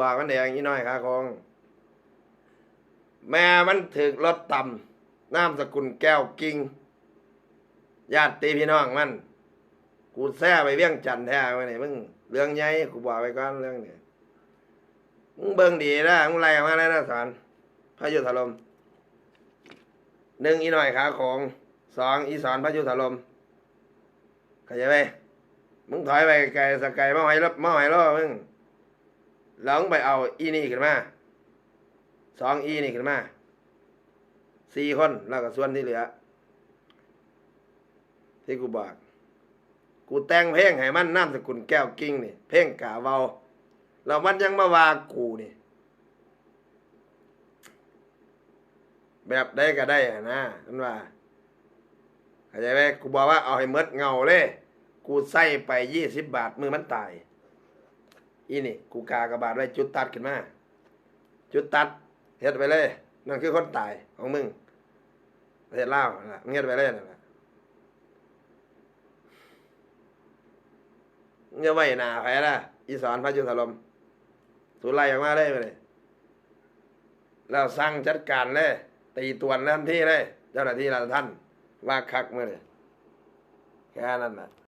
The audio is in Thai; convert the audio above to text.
บอกมันแดงอีน้อยขาคงแม่มันถึกรถต่ำน้ำสกุลแก้วกิ่งญาติพี่น้องมัน กูแซ่ไปเวียงจันแท้ไว้นี่มึงเรื่องใหญ่กูบอกไปก่อนเรื่องนี้มึงเบิ่งดีนะมึงไล่ออกมาเลยนะสารพายุถล่มหนึ่งอีหน่อยขาของสองอีสานพายุถล่มเข้าใจไหมมึงถอยไปไกลสกายมาหอยรบมาหอยรอมึง แล้วมึงไปเอาอีนี่ขึ้นมาสองอีนี่ขึ้นมาสี่คนแล้วก็ส่วนที่เหลือ ที่กูบอกกูแต่งเพลงให้มันนามสกุลแก้วกิ้งนี่เพลงกาเวาแล้วมันยังมาว่ากูนี่ แบบได้ก็ได้อะนะนั่นว่าเข้าใจไหมกูบอกว่าเอาให้หมดเงาเลย กูใส่ไปยี่สิบบาทมือมันตาย อีนี่กูกากระบาดไว้จุดตัดขึ้นมา จุดตัดเฮ็ดไปเลย นั่นคือคนตายของมึงประเทศลาวนั่นล่ะมึงเฮ็ดไปเลยนั่นแหละเงี้ยไว้หนาแพ้ละอีสานพายุถลมสุไลออกมาเลยไปเลยแล้วสั่งจัดการเลย ตีตวนทันทีเลย เจ้าหน้าที่ราชท่านว่าคักมือเลยแค่นั้นแหละ